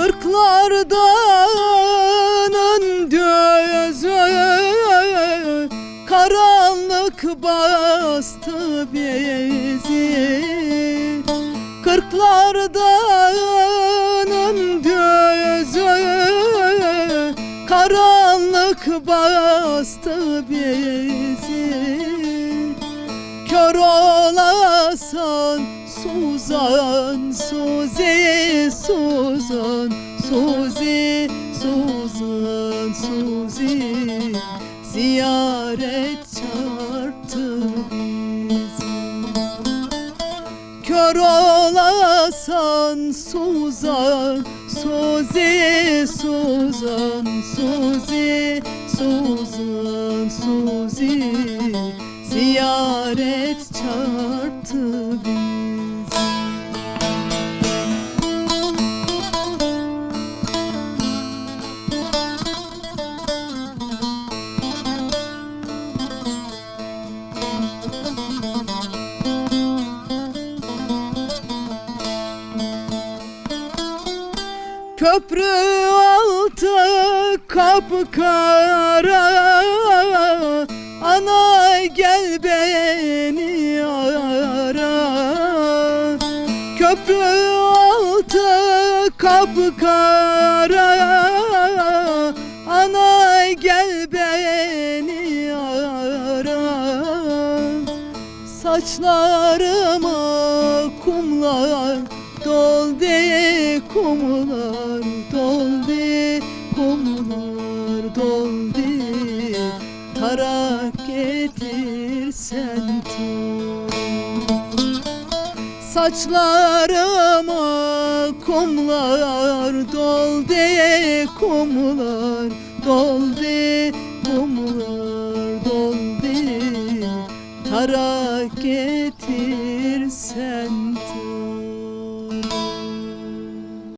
Kırklardanın gözü Karanlık bastı bizi. Kırklardanın gözü Karanlık bastı bizi. Kör olasan Suzan, Suzi, Suzan, Suzi, Suzan, Suzi Ziyaret çarptı bizi. Kör olasan Suzan, Suzi, Suzan, Suzi, Suzan, Suzi Ziyaret çarptı bizi. Köprü altı kapkara Ana gel beni ara. Köprü altı kapkara. Ana gel beni ara. Saçlarıma kumlar doldu kumlar getirsen tut Saçlarıma kumlar doldu kumlar doldu kumlar doldu Tarak getirsen